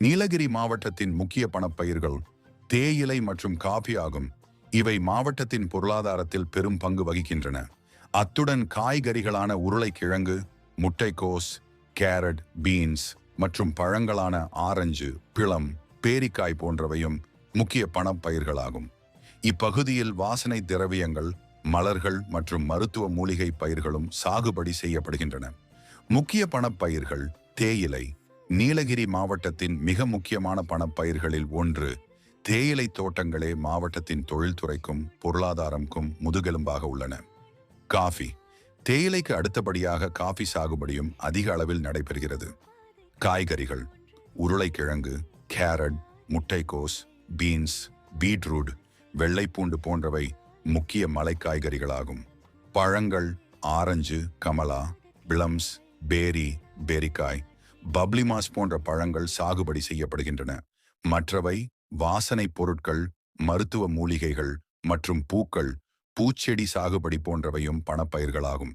நீலகிரி மாவட்டத்தின் முக்கிய பணப்பயிர்கள் தேயிலை மற்றும் காஃபி ஆகும். இவை மாவட்டத்தின் பொருளாதாரத்தில் பெரும் பங்கு வகிக்கின்றன. அத்துடன் காய்கறிகளான உருளைக்கிழங்கு முட்டைக்கோஸ் கேரட் பீன்ஸ் மற்றும் பழங்களான ஆரஞ்சு பிளம் பேரிக்காய் போன்றவையும் முக்கிய பணப்பயிர்களாகும். இப்பகுதியில் வாசனை திரவியங்கள் மலர்கள் மற்றும் மருத்துவ மூலிகை பயிர்களும் சாகுபடி செய்யப்படுகின்றன. முக்கிய பணப்பயிர்கள் தேயிலை நீலகிரி மாவட்டத்தின் மிக முக்கியமான பணப்பயிர்களில் ஒன்று தேயிலை தோட்டங்களே மாவட்டத்தின் தொழில்துறைக்கும் பொருளாதாரம்க்கும் முதுகெலும்பாக உள்ளன. காஃபி. தேயிலைக்கு அடுத்தபடியாக காஃபி சாகுபடியும் அதிக அளவில் நடைபெறுகிறது. காய்கறிகள். உருளைக்கிழங்கு கேரட் முட்டைக்கோஸ் பீன்ஸ் பீட்ரூட் வெள்ளைப்பூண்டு போன்றவை முக்கிய மலை காய்கறிகளாகும். பழங்கள் ஆரஞ்சு கமலா பிளம்ஸ் பேரி பேரிக்காய் பப்ளிமாஸ் போன்ற பழங்கள் சாகுபடி செய்யப்படுகின்றன. மற்றவை வாசனை பொருட்கள் மருத்துவ மூலிகைகள் மற்றும் பூக்கள் பூச்செடி சாகுபடி போன்றவையும் பணப்பயிர்களாகும்.